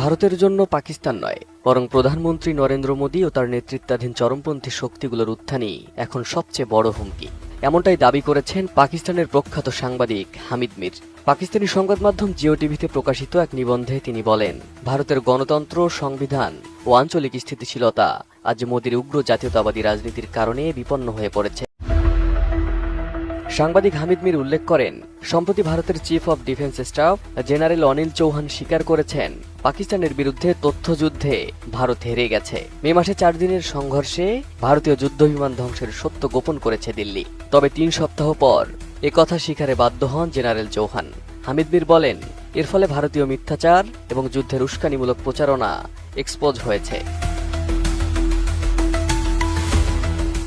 ভারতের জন্য পাকিস্তান নয়, বরং প্রধানমন্ত্রী নরেন্দ্র মোদী ও তার নেতৃত্বাধীন চরমপন্থী শক্তিগুলোর উত্থানই এখন সবচেয়ে বড় হুমকি। এমনটাই দাবি করেছেন পাকিস্তানের প্রখ্যাত সাংবাদিক হামিদ মির। পাকিস্তানি সংবাদ মাধ্যম জিও টিভিতে প্রকাশিত এক নিবন্ধে তিনি বলেন, ভারতের গণতন্ত্র, সংবিধান ও আঞ্চলিক স্থিতিশীলতা আজ মোদীর উগ্র জাতীয়তাবাদী রাজনীতির কারণে বিপন্ন হয়ে পড়েছে। সাংবাদিক হামিদ মির উল্লেখ করেন, সম্প্রতি ভারতের chief of defence staff general Anil Chauhan স্বীকার করেছেন, পাকিস্তানের বিরুদ্ধে তথ্যযুদ্ধে ভারত হেরে গেছে। মে মাসে চার দিনের সংঘর্ষে ভারতীয় যুদ্ধ বিমান ধ্বংসের সত্য গোপন করেছে দিল্লি। তবে তিন সপ্তাহ পর একথা স্বীকারে বাধ্য হন জেনারেল চৌহান। হামিদ মির বলেন, এর ফলে ভারতীয় মিথ্যাচার এবং যুদ্ধের উস্কানিমূলক প্রচারণা এক্সপোজ হয়েছে।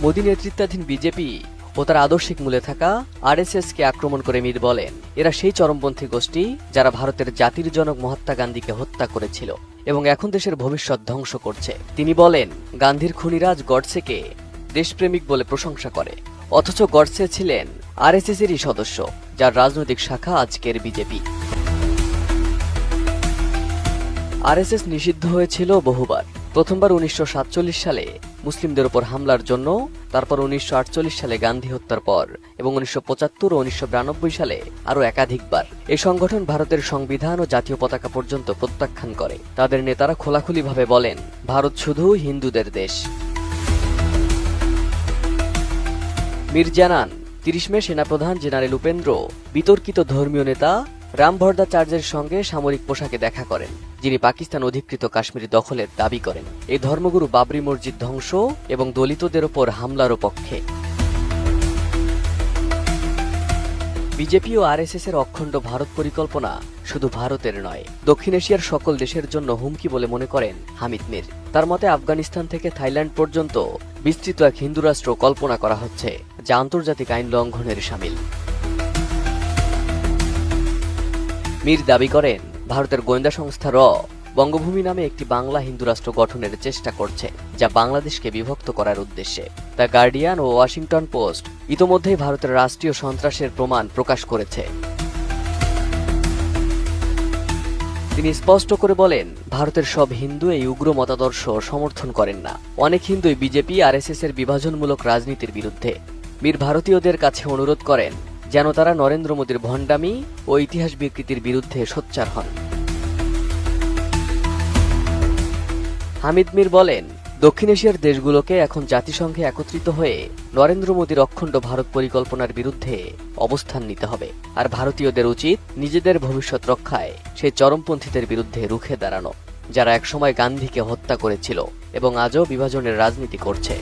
মোদী নেতৃত্বাধীন বিজেপি ও তার আদর্শিক মূলে থাকা আরএসএস কে আক্রমণ করে মীর বলেন এরা সেই চরমপন্থী গোষ্ঠী যারা ভারতের জাতির জনক মহাত্মা গান্ধীকে হত্যা করেছিল এবং এখন দেশের ভবিষ্যৎ ধ্বংস করছে। তিনি বলেন, গান্ধীর খুনিরাজ গডসেকে দেশপ্রেমিক বলে প্রশংসা করে। অথচ গডসে ছিলেন আরএসএস এরই সদস্য, যার রাজনৈতিক শাখা আজকের বিজেপি। আরএসএস নিষিদ্ধ হয়েছিল বহুবার। প্রথমবার উনিশশো সাতচল্লিশ সালে মুসলিমদের উপর হামলার জন্য, তারপর উনিশশো আটচল্লিশ সালে গান্ধী হত্যার পর এবং উনিশশো ও উনিশশো সালে আরও একাধিকবার। এই সংগঠন ভারতের সংবিধান ও জাতীয় পতাকা পর্যন্ত প্রত্যাখ্যান করে। তাদের নেতারা খোলাখুলিভাবে বলেন, ভারত শুধু হিন্দুদের দেশ। মীর জানান তিরিশ মে সেনাপ্রধান জেনারেল উপেন্দ্র, বিতর্কিত ধর্মীয় নেতা রাম ভরদাচার্যের সঙ্গে সামরিক পোশাকে দেখা করেন, যিনি পাকিস্তান অধিকৃত কাশ্মীর দখলের দাবি করেন। এই ধর্মগুরু বাবরি মসজিদ ধ্বংস এবং দলিতদের ওপর হামলারও পক্ষে। বিজেপি ও আরএসএস এর অখণ্ড ভারত পরিকল্পনা শুধু ভারতের নয়, দক্ষিণ এশিয়ার সকল দেশের জন্য হুমকি বলে মনে করেন হামিদ মির। তার মতে, আফগানিস্তান থেকে থাইল্যান্ড পর্যন্ত বিস্তৃত এক হিন্দু রাষ্ট্র কল্পনা করা হচ্ছে, যা আন্তর্জাতিক আইন লঙ্ঘনের সামিল। মীর দাবি করেন, ভারতের গোয়েন্দা সংস্থা র, বঙ্গভূমি নামে একটি বাংলা হিন্দু রাষ্ট্র গঠনের চেষ্টা করছে, যা বাংলাদেশকে বিভক্ত করার উদ্দেশ্যে। দ্য গার্ডিয়ান ও ওয়াশিংটন পোস্ট ইতোমধ্যেই ভারতের রাষ্ট্রীয় সন্ত্রাসের প্রমাণ প্রকাশ করেছে। তিনি স্পষ্ট করে বলেন, ভারতের সব হিন্দু এই উগ্র মতাদর্শ সমর্থন করেন না। অনেক হিন্দুই বিজেপি আরএসএস এর বিভাজনমূলক রাজনীতির বিরুদ্ধে। মীর ভারতীয়দের কাছে অনুরোধ করেন যেন তারা নরেন্দ্র মোদীর ভণ্ডামি ও ইতিহাস বিকৃতির বিরুদ্ধে সোচ্চার হন। হামিদ মির বলেন, দক্ষিণ এশিয়ার দেশগুলোকে এখন জাতিসংঘে একত্রিত হয়ে নরেন্দ্র মোদীর অখণ্ড ভারত পরিকল্পনার বিরুদ্ধে অবস্থান নিতে হবে। আর ভারতীয়দের উচিত নিজেদের ভবিষ্যৎ রক্ষায় সেই চরমপন্থীদের বিরুদ্ধে রুখে দাঁড়ানো, যারা একসময় গান্ধীকে হত্যা করেছিল এবং আজও বিভাজনের রাজনীতি করছে।